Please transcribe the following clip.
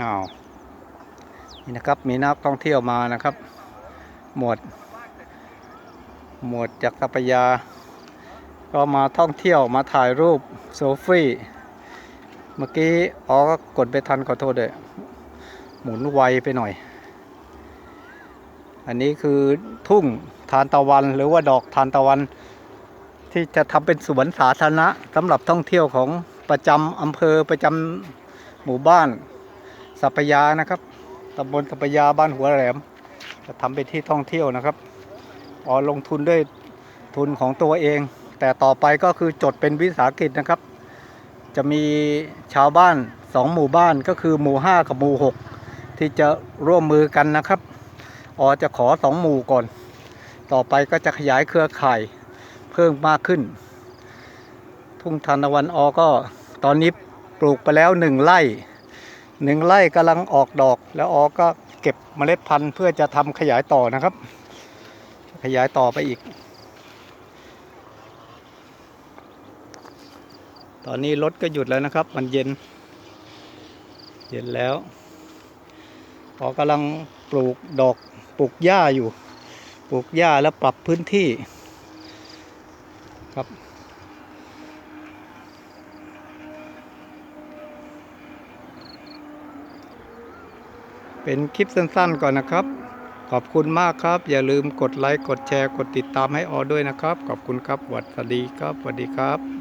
อ้าวนี่นะครับมีนักท่องเที่ยวมานะครับ หมวด หมวดจักรพรรยา ก็มาท่องเที่ยวมาถ่ายรูปโซฟี่เมื่อกี้อ๋อก็กดไปทันขอโทษเด้วยหมุนไวไปหน่อย อันนี้คือทุ่งทานตะวันหรือว่าดอกทานตะวัน ที่จะทำเป็นสวนสาธารณะสำหรับท่องเที่ยวของประจำอำเภอประจำหมู่บ้าน สัปยานะครับตำบลสัปยาบ้านหัวแหลม จะทำเป็นที่ท่องเที่ยวนะครับอ๋อลงทุนด้วยทุนของตัวเอง แต่ต่อไปก็คือจดเป็นวิสาหกิจนะครับ จะมีชาวบ้านสองหมู่บ้านก็คือหมู่ห้ากับหมู่หกที่จะร่วมมือกันนะครับอ๋อจะขอสองหมู่ก่อน ต่อไปก็จะขยายเครือข่ายเพิ่มมากขึ้น ทุ่งทานตะวันออก็ตอนนี้ปลูกไปแล้วหนึ่งไร่ หนึ่งไร่กำลังออกดอก แล้วออก็เก็บเมล็ดพันธุ์เพื่อจะทำขยายต่อนะครับ ขยายต่อไปอีก ตอนนี้รถก็หยุดแล้วนะครับ มันเย็น เย็นแล้วพอกำลังปลูกดอกปลูกหญ้าอยู่ ปลูกหญ้าแล้วปรับพื้นที่ครับ เป็นคลิปสั้นๆก่อนนะครับ ขอบคุณมากครับ อย่าลืมกดไลค์ กดแชร์ กดติดตามให้ออด้วยนะครับ ขอบคุณครับสวัสดีครับสวัสดีครับ